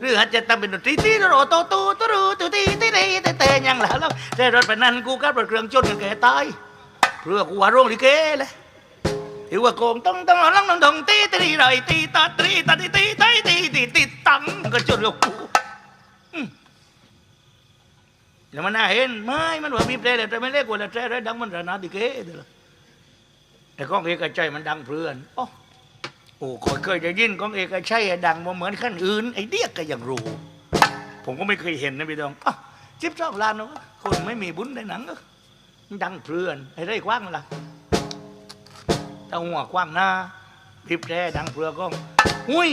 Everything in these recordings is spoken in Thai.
หรืออาจจะทำเป็นดนตรีที่โรโตตูตรูตูตีตีตีแต่แต่ยังหล่ะแล้วแต่รถไปนั้นกูกับรถเครื่องจนกันแก่ตายเพื่อกูว่าโรงลิเกเลยที่ว่าโกงต้องต้องลังต้องต้องตีตีไรตีตาตีตาตีตีตีตีตีตีตังก็จนกับกูแล้วมันน่าเห็นไม่มันว่ามีเพลงแต่ไม่เล่กว่าแต่เพลงดังมันระนาดิเกเด้อแต่ของเอกชัยมันดังเพื่อนอ๋อ โอ้คเคยจะยินของเอกชัยดังมาเหมือนขั้นอื่นไอ้เดียกก็ยังรู้ ผมก็ไม่เคยเห็นนะพี่ดองจิ๊บชอบลานเนอะคนไม่มีบุญในหนังดังเพื่อนไอ้ไรกว้างมันล่ะตาหัวกว้างหน้าพิบแร่ดังเพลือก็หุ้ย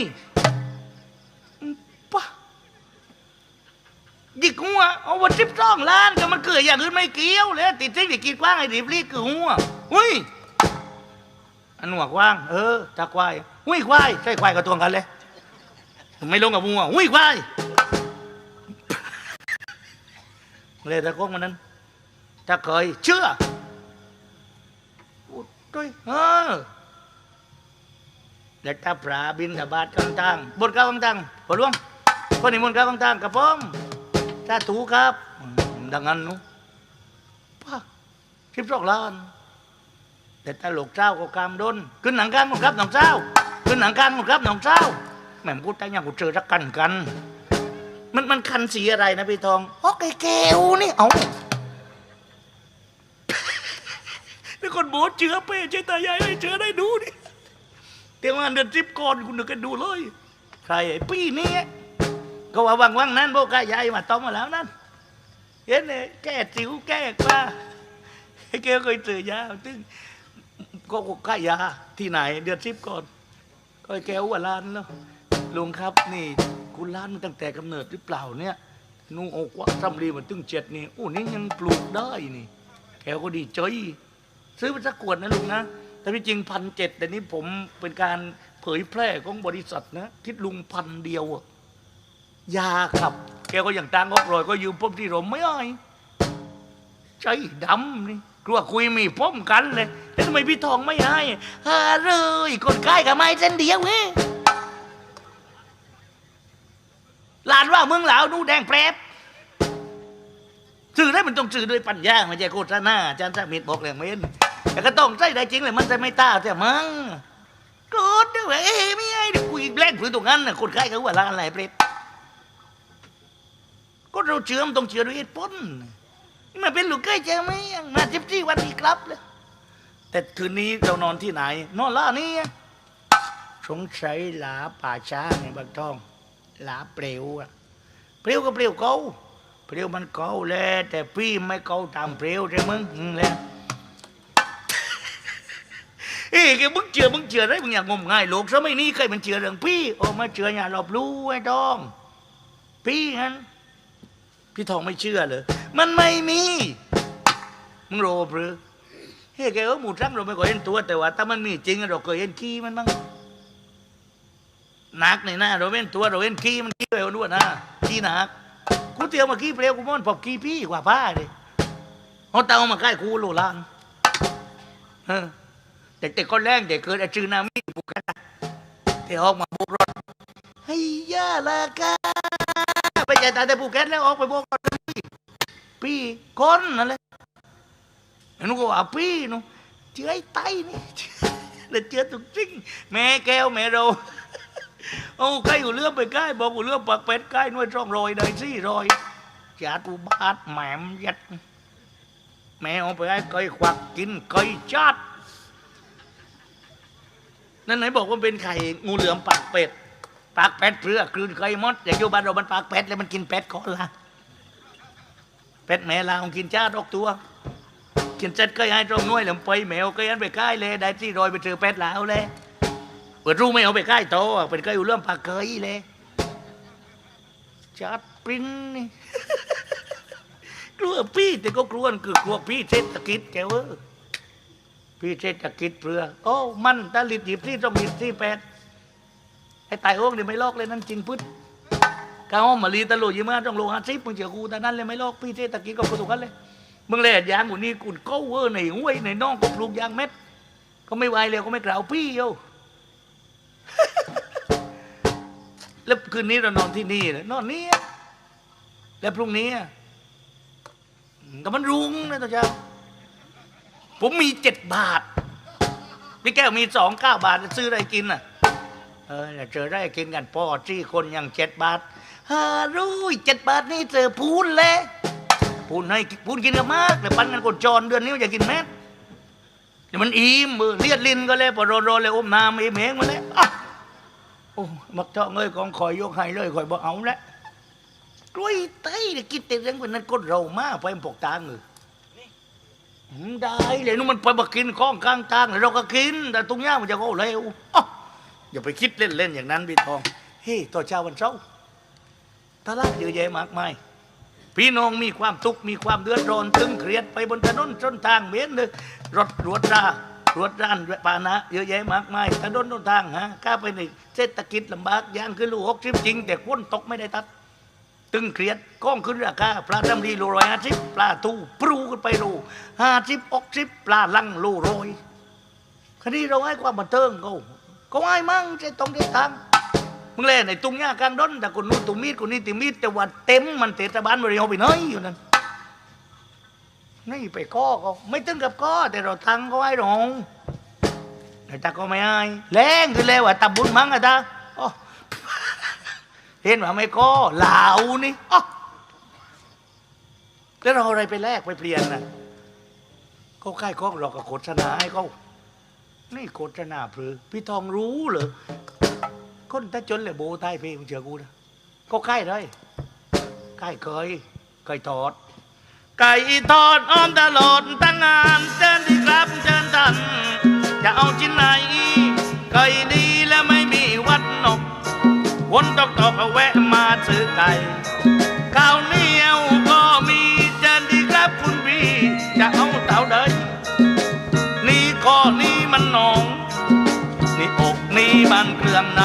ปะยิกหัวเอาวันจิ๊บช่องล้านก็มันเกิดอย่างอื่นไม่เกี่ยวเลยติดที่ติดกีดกว้างไอ้ดิบรีคือหัวหุ้ยอันหัวกว้าง เออตาควาย หุ้ยควายใช่ควายกับตัวกันเลยไม่ลงกับมัวหุ้ยควายเลยตะโกงมันนั้นถ้าเคยเชื่ออุดด้วยเออแล้วถ้าปลาบินทบาทกลางทางบนกลางทางพอหลวงคนนี้บนกลางทางกระป้อมถ้าถูกครับ ดังนั้นนู้ป้าสิบสองล้านแต่ตลกเจ้าก็กามโดนขึ้นหนังกลางก็ครับหนองเจ้า ขึ้นหนังกลางก็ครับหนองเจ้าแหม่มกูแต่ยังกูเจอรักกันกัน มันมันคันสีอะไรนะพี่ทองฮอกไอ้แก้วนี่เอานี่คนโบเจือเป้ใจตายายไม่เจอได้ดูดิเตียงวันเดือนสิบก่อนคุณนึกกันดูเลย ใครไอ้ปี้นี่ก็ว่าวังวังๆนั้นโบกายายมาต้อมมาแล้วนั่นเห็นเลยแก้สิวแก้กว่าไอ้แกเคยเจอยาตึงก็ค่ายาที่ไหนเดือนสิบก่อน ก็ไอ้แก้วว่าล้านแล้วลุงครับนี่คุณล้านมาตั้งแต่กำเนิดหรือเปล่าเนี่ยนุ่งอกว่าซ้ำรีมาตึงเจ็ดนี่โอ้นี่ยังปลูกได้นี่แกก็ดีใจซื้อไปสักขวดนะลุงนะแต่ที่จริงพันเจ็ดแต่นี้ผมเป็นการเผยแพร่ของบริษัทนะคิดลุงพันเดียวอะยาขับ แกก็อย่างตางออกรอยก็ยืมผมที่รมไม่อ้อยใจดำนี่ กลัวคุยมีพ้มกันเลยแล้วทำไมพี่ทองไม่ให้ฮาเลยคนใกล้กับไม่เส้นเดียวเฮ้หลานว่าเมืองหลาวนูแดงแปรบสื่อได้มันต้องสื่อด้วยปัญญาไม่ใช่โฆษณาอาจารย์สามิตรบอกแหล่งเม้นแต่ก็ต้องใช่ได้จริงเลยมันจะไม่ต้าแต่มั้งโกรธด้วยเอ้ไม่ไอ้เดี๋ยวคุยแรงผืนตรงนั้นน่ะคนใกล้เขาว่าลานอะไรเปรบก็เราเชื่อมต้องเชื่อด้วยเหตุผล มาเป็นลูกเขยเจอไหมยังมาทิพที่วันนี้ครับเลยแต่คืนนี้เรานอนที่ไหน นอนล่านี่สงสัยหลาป่าช้าในบางทองหลาเปลวอะเปลวก็เปลวเกาเปลวมันเกาแหละแต่พี่ไม่เกาตามเปลวใช่มึงอืมแหละเอ้ยแกมึงเชื่อมึงเชื่อได้มึงอย่างงมง่ายโลกสมัยนี้ใครมันเชื่อเรื่องพี่โอ้มาเชื่ออย่าหลบลู่ไอ้ดอง พี่ฮัน พี่ทองไม่เชื่อเลย มันไม่มี มึงโรบหรือเฮ้ยแกเออหมูทั้งเราไม่เคยเห็นตัว แต่ว่าถ้ามันมีจริงเราเคยเห็นขี้มันบ้างหนักในหน้าเราเห็นตัวเราเห็นขี้มันขี้เปลวด้วยนะขี้หนักกูเตียวมาขี้เปลวกูมันพบขี้พี่กว่าผ้าเลยเอาเตามาใกล้กูโลลานเออแต่แต่ก็แรงแต่เกิดอาจือนามิบุกกันนะแต่ออกมาโบกรถเฮ้ยยาลากา ไปจ่ายแต่ภูเก็ตแล้วออกไปบอกกันเลยพี่คนนั่นแหละหนูก็ว่าพี่หนูเจือไอ้ไตนี่แล้วเจือตุกจริงแม่แก้วแม่เราเอาใกล้อยู่เรื่องไปใกล้บอกอยู่เรื่องปักเป็ดใกล้หน่วยช่องรอยได้สี่รอยจัดอุบาทแหมมยัดแม่เอาไปให้เคยควักกินเคยจัดนั่นไหนบอกว่าเป็นไข่งูเหลือมปากเป็ด ปากเป็ดเพื่อกลืนเคยมดอย่างอยู่บ้านเรามันปากเป็ดแล้วมันกินเป็ดก่อนละเป็ดแม่ลาวกินจ้าดอกตัว กินเสร็จก็ให้ตรงน้วยเหลมไปแมวก็ยันไปใกล้เลยได้ที่รอยไปเจอเป็ดลาวเลยเปิดรู้ไม่เอาไปใกล้โตเป็นก็อยู่เรื่องปากเคยเลยจัดปริ้นนี่กลัวพี่แต่ก็กลัวคือกลัวพี่เศรษฐกิจแกเวอพี่เศรษฐกิจเพื่อโอ้มันตาลิดหยิบที่ต้องหยิบที่แปด ตายโอ้งนี่ไม่ลอกเลยนั่นจริงพึ่ก้าวมาลีตะลุยมาต้องโลหะซิปมึงเจอกูแต่นั้นเลยไม่ลอกพี่เทตะกี้ก็กูถูกกันเลยมึงเลยยางกูนี่กูเก้าเวอร์ในห้วยในน้องก็ปลูกยางเม็ดก็ไม่ไหวเลยก็ไม่กล่าวพี่โยแล้วคืนนี้เรานอนที่นี่เลยนอนนี่แล้วพรุ่งนี้อะก็มันรุ้งนะตัวเจ้าผมมีเจ็ดบาทพี่แก้วมีสองเก้าบาทจะซื้ออะไรกินน่ะ เออเดี๋ยวเจอได้กินกันพ่อที่คนอย่างเจ็ดบาทฮารุยเจ็ดบาทนี่เจอพูนเลยพูนให้พูนกินกันมากแต่ปันกันกดจรเดือนนี้มันจะกินแม่เดี๋ยวมันอิ่มเออเลียดลิ้นก็เลยพอรโรเลยอมน้ำอิ่มเองมาเลยอะโอ้มักเจาะเงยของคอยยกให้เลยคอยบอกเอาละกล้วยไต้กินแต่เรื่องเป็นนั้นก็เรามากไปมันปกตางเอออืมได้เลยนู่นมันไปมากินข้องข้างทางเราก็กิน แต่ตรงนี้มันจะโง่เร็วอ๊ะ อย่าไปคิดเล่นๆอย่างนั้นพี่ทอง เฮ้ต่อเช้าวันเสาตลาดเยอะแยะมากมาย พี่น้องมีความทุกข์มีความเดือดร้อนตึงเครียดไปบนถนนจนทางเมียนเลยรถรวดรารวดร้านปานะเยอะแยะมากมายถนนต้นทางฮะก้าไปในเศรษฐกิจลำบากยางคือลูกหกสิบจริง แต่พ้นตกไม่ได้ตัด ตึงเครียดก้องขึ้นราคาปลาดำรีโลร้อยห้าสิบปลาทูปรูขึ้นไปโลห้าสิบอกสิบปลาลังโลโรยคดีเราให้ความบันเทิงเขา เขาให้มั่งจะต้องได้ทางมึงเล่นในตุ้งหญ้ากลางดนแต่คนนู้นตุ้งมีดคนนี้ติมีดแต่ว่าเต็มมันเทศบาลบริหารไปน้อยอยู่นั่นนี่ไปก้อก็ไม่ตึงกับก้อแต่เราทังเขาให้หรงแต่ตาก็ไม่ให้แรงคือแล้วว่าตำบุญมั้งอะตาเห็นว่าไม่ก็เหลานี่อ๊ะแล้วเราอะไรไปแลกไปเปลี่ยนน่ะเขาค่ายข้องเราก็โฆษณาให้เขา นี่โฆษณาเพลือพี่ทองรู้เหรอคนถ้าจนเลยโบใต้เพลงเชื่อกูนะเขาค่ายเลยค่ายเคยเคยทอดไก่ทอดอ้อมตลอดตั้งงานเชิญที่ครับเชิญท่านจะเอาชิ้นไหนไก่ดีและไม่มีวัดนกวนตอกตอกเอาแวะมาซื้อไก่ันเครื่องใน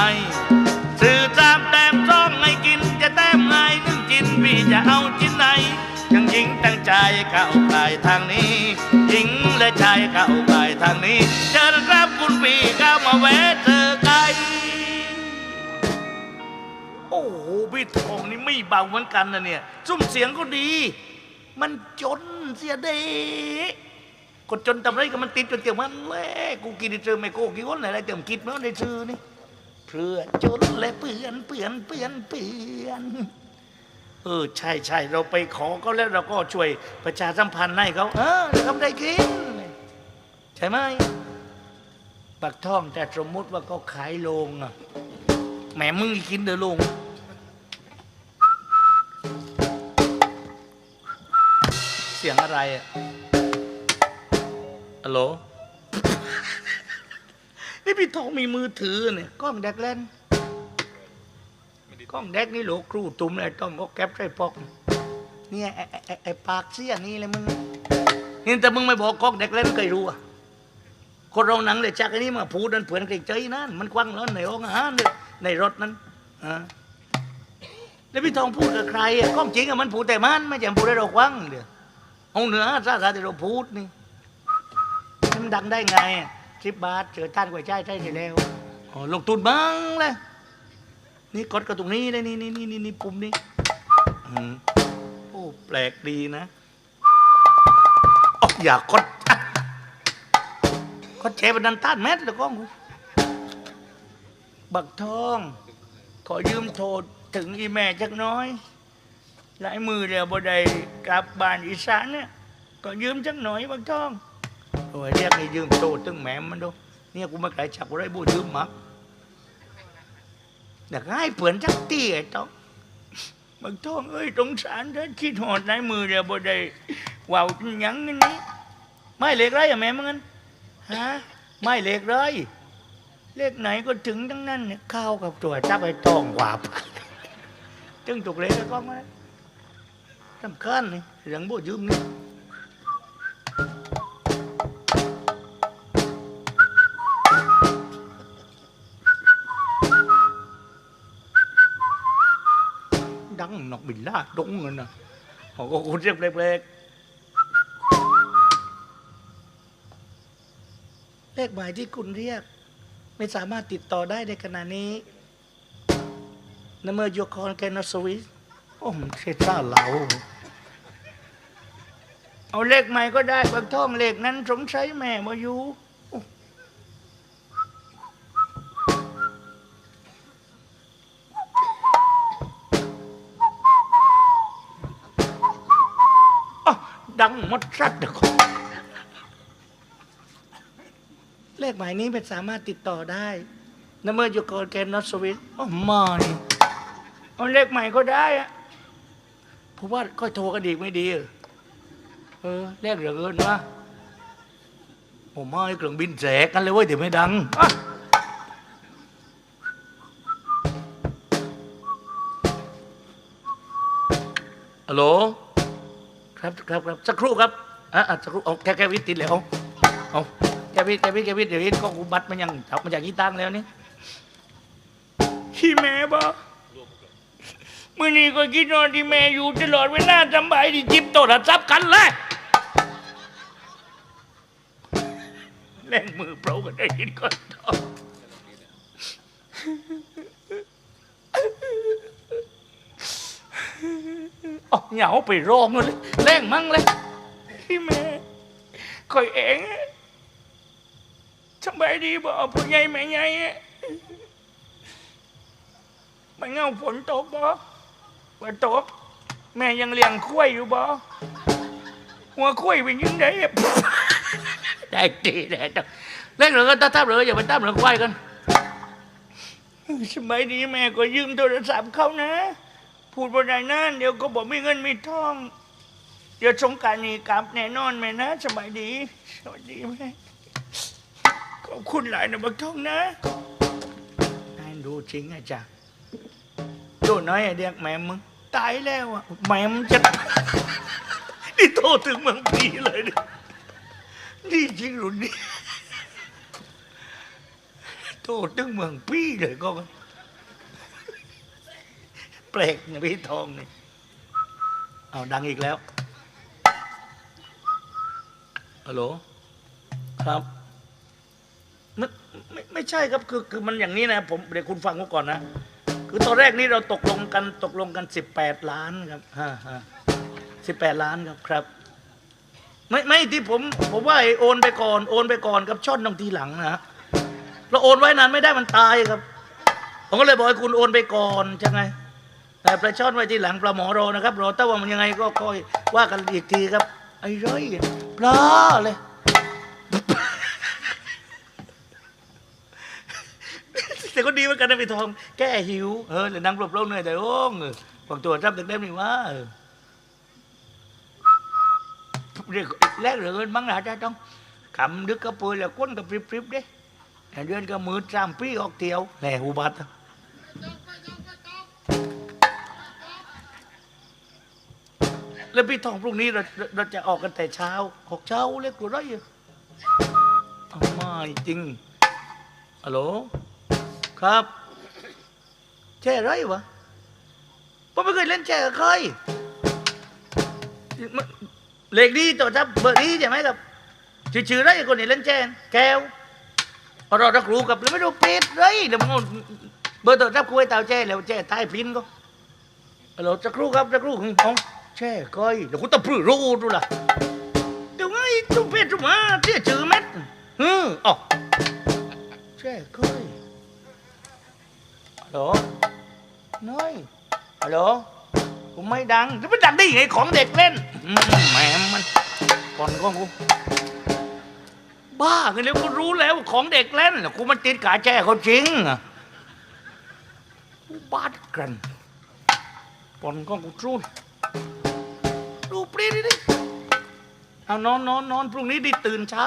ซื้อตามแต้มซ่องให้กินจะแต้มไงนึ่งกินพี่จะเอาชิ้นไหนยังหญิงตั้งใจเข้าไปทางนี้ หญิงและชายเข้าไปทางนี้เชิญครับคุณพี่เข้ามาแวะเจอไก่โอ้โหพี่ทองนี่ไม่เบาเหมือนกันนะเนี่ยซุ้มเสียงก็ดี มันจนเสียเด้ กดจนทำไรก็มันติดจนเตียวมันแหละกูกินได้เจอไม่โก้กี่คนอะไรเตียมกิดมันได้ซื้อนี่เพื่อจนและเปื่อนเปื่อนเปื่อนเปื่อนเออใช่ใช่เราไปขอเขาแล้วเราก็ช่วยประชาสัมพันธ์ให้เขาเออเขาได้กินใช่ไหมปักท่องแต่สมมุติว่าเขาขายโรงอะแหมมึงกินเด้อลุงเสียงอะไรอะ ฮัลโหล นี่พี่ทองมีมือถือเนี่ยกล้องแดกเล่นกล้องแดกนี่โหลครูตุ้มเลยต้องก็แก๊ปใส่ปอก เนี่ยไอ้ไอ้ไอ้ไอ้ปากเสียนี่เลยมึงนี่แต่มึงไม่บอกกล้องแดกเล่นเคยรู้อะคนเราหนังเลยจากไอ้นี้มาพูดนั่นเผื่อนเกรงใจนั่นมันควังแล้วในห้องอาหารเนี่ยในรถนั้นอ่าแล้วพี่ทองพูดกับใครอะกล้องจริงอะมันพูดแต่มันไม่ใช่พูดให้เราควังเดี๋ยวเอาเหนือซาซาที่เราพูดนี่ มันดังได้ไงสิบบาทเจอท่านกวยใจใช่ใช่แล้วอ๋อลงทุนบ้างเลยนี่กดกับตรงนี้เลยนี่นี่นี่นี่นี่ปุ่มนี่อืมโอ้แปลกดีนะอ๋ออย่ากดก็เจ็บดันต้านแมสแล้วก็กูบักทอง ขอยืมโทษถึงอีแม่จักน้อย หลายมือเดียวบ่ได้กลับบ้านอีสานเนี่ยก็ยืมจักหน่อยบักทอง โอ้ยเรียกให้ยืมโทษถึงแม่มันดูเนี่ยกูมาไกลจับกูได้บูยืมมักอยากให้เปลือนจักตี้ยต้องบักทองเอ้ยสงสารเด้อคิดหอดหลายมือเดียวบ่ได้ว่าวยังนี่ไม่เล็กไรอะแม่มึงงั้นฮะไม่เลขเลยเลขไหนก็ถึงทั้งนั้นเนี่ยเข้ากับตัวจับไอ้ตองกว่าไปจึงถูกเลขก็มาสำคัญนี่เรื่องโบยืมนี่ บินลาดดงเงินนะเขาก็คนเรียกเล็กๆเลขหมายที่คุณเรียก ไม่สามารถติดต่อได้ในขณะนี้น้ำมือโยคอนแกนอสวิสโอ้มเช็ดซ่าเหลาเอาเลขใหม่ก็ได้บักท่องเลขนั้นสงสัยแม่มาอยู่ มดสัดเดี๋ยวก่อนเลขหมายนี้เป็นสามารถติดต่อได้น้ำมือโยคอนแกนอสวิสโอ้ไม่เอาเลขใหม่ก็ได้อะผมว่าค่อยโทรกันดีกไม่ดีเหรอเออแลกเหลือเกินวะผมไม่เครื่องบินแจกกันเลยเว้ยเดี๋ยวไม่ดังอะฮัลโหล ครับครับครับสักครู่ครับอะอะสักครู่เอาแกแกวิทย์ติดแล้วเอาเอาแกวิทย์แกวิทย์แกวิทย์เดี๋ยวนี้ก็กูบัตรมันยังเอามาจากที่ตั้งแล้วนี่ที่แม่บอกมื่อนี้ก็คิดนอนที่แม่อยู่ตลอดเวลาสำบายที่จิบโทรศัพท์กันเลยเล่นมือเปล่ากันได้ยินก่อนท องอ๋อเหงาไปร้องเลยแรงมั่งเลยที่แม่คอยเองอะสำบายดีบ่พ่อใหญ่แม่ใหญ่อะมันเงาฝนตกบ่ว่าตก แม่ยังเลี้ยงคุ้ยอยู่บ่หัวคุ้ยเป็นยังไงอะได้ดีได้จ้ะเล่นเหลือก็ทับเหลืออย่าไปทับเหลือควายกันสมัยนี้แม่ก็ยืมโทรศัพท์เขานะ พูดบ่ได้นานเดี๋ยวก็บอกมีเงินมีทอง เดี๋ยวสงการนี้กลับแน่นอนแม่นะสมัยดีสวัสดีแม่ขอบคุณหลายนะบักทองนะนายดูจริงอะจ้ะตัวน้อยไอเด็กแม่มึงตายแล้วอะแม่มึงจะนี่โทษถึงเมืองพีเลยนี่นี่จริงหรือนี่โทษถึงเมืองพีเลยก็ แปลกนะพี่ทองนี่เอาดังอีกแล้วฮัลโหลครับไม่ไม่ไม่ใช่ครับคือคือมันอย่างนี้นะผมเดี๋ยวคุณฟังผมก่อนนะ คือตอนแรกนี่เราตกลงกันตกลงกันสิบแปดล้านครับฮ่าฮ่าสิบแปดล้านครับครับ ไม่ไม่ที่ผม ผมว่าไอ้โอนไปก่อนโอนไปก่อนกับช่อนตรงทีหลังนะฮะเราโอนไว้นานไม่ได้มันตายครับ ผมก็เลยบอกให้คุณโอนไปก่อนใช่ไง แต่ปลาช่อนไว้ที่หลังปลาหมอรอนะครับรอแต่ว่ามันยังไงก็คอยว่ากันอีกทีครับ ไอ้ร้อยปลาเลยแต่ก็ดีเหมือนกันนะพี่ทองแก้หิวเออเลยนั่งปลบเล่าเหนื่อยแต่โอ้งเออบอกตัวรับเด็กเล่มนี่ว่าเรียกแลกเหลือเงินบ้างนะจ้าต้องคำดึกก็ปุยแล้วก้นก็ปริบๆเด้เดือนก็มือจามปี้ออกเที่ยวแหล่อุบัติ แล้วพี่ทองพรุ่งนี้เราเราจะออกกันแต่เช้าหกเช้าเล็กกว่าไรอะเอาไมจริงฮัลโหลครับแช่ไรวะผมไม่เคยเล่นแช่กับใครเลขดีตัวทับเบอร์ดีใช่ไหมครับชื่อชื่อไรคนนี้เล่นแจนแก้วพอเราตะครูกับแล้วไม่รู้เป็ดไรเดี๋ยวมึงเบอร์ตัวทับคุยเตาแจ้แล้วแจ้ใต้พินก็เราตะครูครับตะครูของ แช่ก้อยเดี๋ยวกูตะพื้รู้ดูล่ะเดี๋ยวไงจุ๊บเป็ดจุ๊บมาเที่ยชื่อเม็ดฮึอ๋อแช่ก้อยฮัลโหลน้อยฮัลโหลผมไม่ดังจะไม่ดังได้ยังไงของเด็กเล่นแหมมันก่อนก็กูบ้ากันแล้วก็รู้แล้วของเด็กเล่นกูมันติดกาแจ้เขาจริงอะกูบากันก่อนก็กูรู้ เอานอนนอนนอนพรุ่งนี้ไดิตื่นเช้า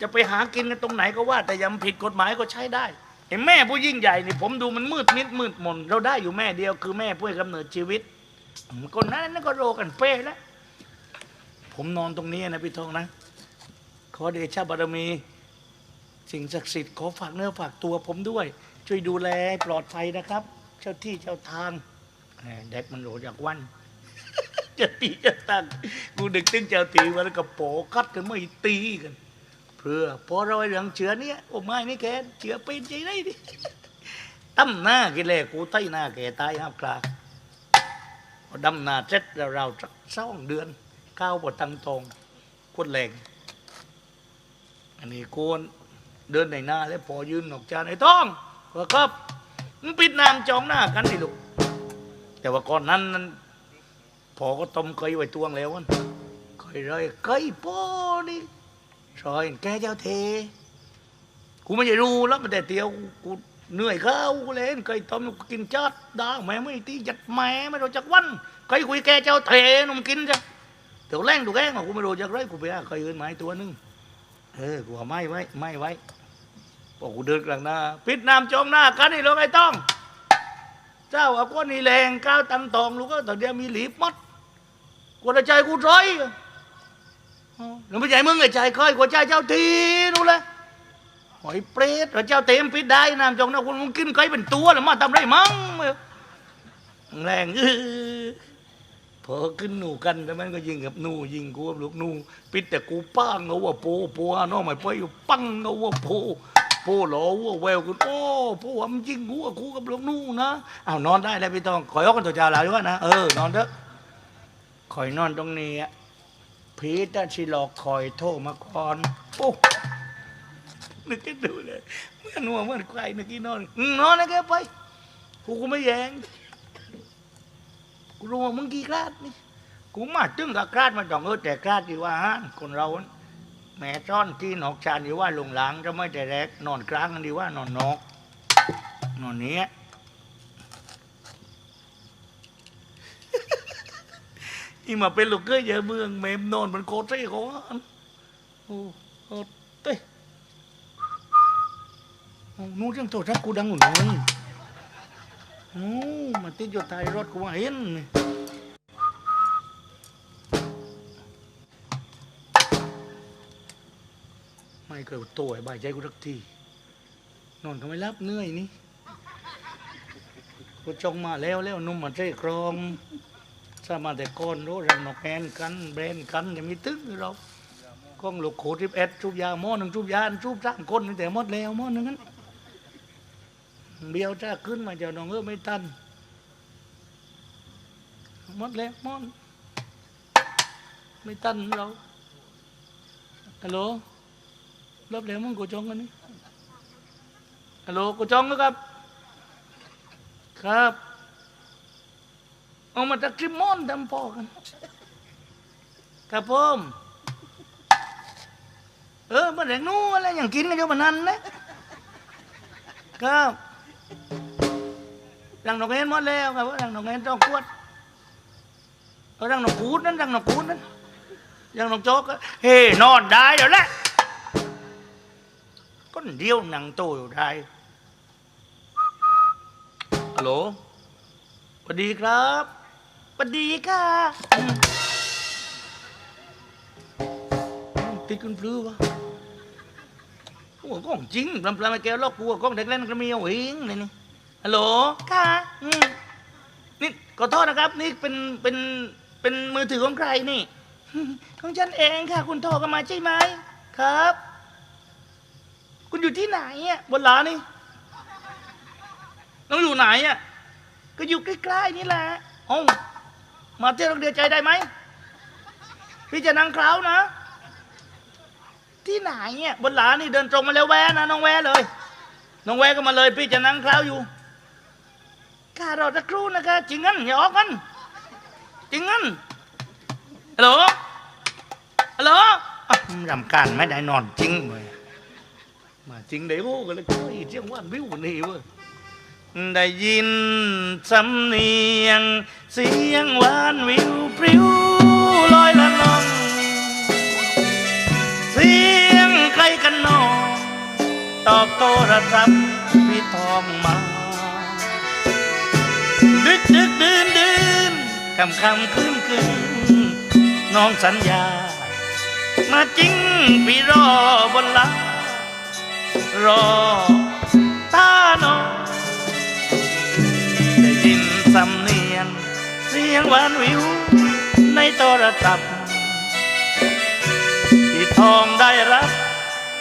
จะไปหากินกันตรงไหนก็ว่า แต่ยังผิดกฎหมายก็ใช้ได้ไอ้แม่ผู้ยิ่งใหญ่นี่ผมดูมันมืดมิดมืดมน เราได้อยู่แม่เดียวคือแม่ผู้ให้กำเนิดชีวิตคนนั้นนั่นก็โรกันเป้แล้วผมนอนตรงนี้นะพี่ทองนะ ขอเดชะบารมี สิ่งศักดิ์สิทธิ์ขอฝากเนื้อฝากตัวผมด้วย ช่วยดูแลปลอดภัยนะครับ เจ้าที่เจ้าทางแหมเด็กมันโหลจากวัน จะตีจะตั้งกูดึกตึ้งเจ้าตีวันแล้วก็โปกัดกันไม่ตีกัน เพื่อพอเราไอ้เรื่องเชื้อเนี้ยโอ้ไม่นี่แกเชื้อเป็นใจได้ดิตั้มหน้ากิเลกูใต้หน้าแก่ตายครับคลาดำนาเสร็จแล้วเราสักสองเดือนข้าวบดตังตรงคนแรงอันนี้โกนเดินในหน้า แล้วพอยืนออกจานไอ้ต้องว่าครับมึงปิดน้ำจองหน้ากันดิลูกแต่ว่าก่อนนั้นนั้น พอก็ต้มเคยไว้ตวงแล้ววันเคยเลยเคยโป้นี่ซอยแกเจ้าเท กูไม่ได้รู้แล้วมันแต่เตียวกูเหนื่อยเข้ากูเล่นเคยต้มกูกินจัดด่าแม่ไม่ตีจัดแม่ไม่รู้จักวันเคยคุยแกเจ้าเทนมกินจ้ะเดี๋ยวแรงถูแรงอะกูไม่รู้จักไรกูไปหาเคยเอินไม้ตัวหนึงเออกูเอาไม้ไว้ไม้ไว้พอกกูเดินกลางหน้าปิดน้ำจมหน้ากันนี่ลงไอ้ต้อง เจ้าเอาก้อนนี่แรงก้าวตันตองลูกก็ตอนเดียวมีหลีบมัด กูจะใจกูร้อยอ๋อแล้วไม่ใช่มึงไอ้ใจเคยกูใจเจ้าทีนู่นเลยหอยเปรตเราเจ้าเต็มปิดได้น้ำจงนะคุณมึงกินไก่เป็นตัวหรือมาทำไรมั่งแรงอื้อพอขึ้นหนูกันแล้วมันก็ยิงกับหนูยิงกูกับลูกหนูปิดแต่กูป้างเอาว่าโปโปอะน้องไม่ไปอยู่ปังเอาว่าโปโปหลอว่าแววกูโอ้โปว่ามันยิงกูกับกูกับลูกหนูนะอ้าวนอนได้แล้วพี่ต้องคอยเอากันตัวเจ้าแล้วด้วยนะเออนอนเถอะ คอยนอนตรงนี้อะพีทน่ะชิหลอกคอยโทรมาก่อนโอ้นึกแค่ดูเลยเมื่อนหัวเมื่อนควายนึกกี่นอนอืมนอนนะแกไปกูกูไม่แยงกูรู้ว่ามึงกี่กราดนี่กูมาตึงกับกราดมาจองเออแต่กราดดีว่าฮะคนเราแม่จ้อนที่หนอกชานดีว่าลงหลังจะไม่แต่แรกนอนกลางกันดีว่านอนนอกนอนเนี้ย อีมาเป็นลูกเกยเยอะเมืองเมมนอนมันโคตรเท่ของอันโอ้โหเต้โอ้นู้นเรื่องโทรทัศน์กูดังอยู่นู้นโอ้มันติดอยู่ท้ายรถกูว่าเห็นนี่ไม่เคยตัวไอ้บายใจกูสักทีนอนก็ไม่รับเหนื่อยนี่กูจองมาแล้วแล้วนุ่มมาเร่ครอง สามาแต่ก้อนรู้รังนกแอนกันแบรนกันยังมีตึ้งเรากล้องลูกโขทิบเอ็ดชุบยาหม้อหนึ่งชุบยาอันชุบสามคนแต่หมดแล้วหม้อหนึ่งนั้นเบี้ยวจ้าขึ้นมาเจ้าน้องเออไม่ทันหมดแล้วหมดไม่ทันเราฮัลโหลรับแล้วมึงกูจองกันนี่ฮัลโหลกูจองแล้วครับ ครับ เอามาจากคลิมอนดำพอกัน ครับผมเออมาแดงนู้นอะไรอย่างกินกันอยู่มันนั้นนะครับรังนกเอ็นหมดแล้วครับรังนกเอ็นต้องกวดเอารังนกคูดนั้นรังนกคูดนั้นรังนกโจกก็เฮ้นอนได้แล้วแหละก็เดียวหนังโตอยู่ได้ฮัลโหลสวัสดีครับ สวัสดีค่ะอืมติดกันพลื้อวะโอ้กล้องจริงปลำปลำไอ้แกวลอกกูกล้องเด็กเล่นก็มีเอาเองเลยนี่ฮัลโหลค่ะอืมนี่ขอโทษนะครับ นี่เป็นเป็นเป็นมือถือของใครนี่ ของฉันเองค่ะ คุณโทรกันมาใช่ไหมครับ คุณอยู่ที่ไหนอะบนหลานี่น้องอยู่ไหนอะก็อยู่ใกล้ๆนี่แหละเอ้า มาเที่ยวโรงเรียนใจได้ไหมพี่จะนั่งเคล้าวนะ ที่ไหนเนี่ยบนหลานี่เดินตรงมาแล้วแวะนะน้องแวะเลย น้องแวะก็มาเลย พี่จะนั่งเคล้าวอยู่ข้ารอสักครู่นะคะจริงงั้นอย่าออกกันจริงงั้นฮัลโหลฮัลโหลรำการไม่ได้นอนจริงเลยมาจริงได้โว้กันเลยเฮ้ยเจียงว่านวิวนี่เว้ย ได้ยินสำเนียง เสียงหวานวิวพริ้วลอยละลองเสียงใครกันนอตอบโทรศัพท์พี่ทองมา ดึกดึกดื่นดื่นคำคำคืนคืนน้องสัญญา มาจริงพี่รอบนหลารอตาน้อง สียงหวานวิว ในโทรศัพท์ ที่ทองได้รับ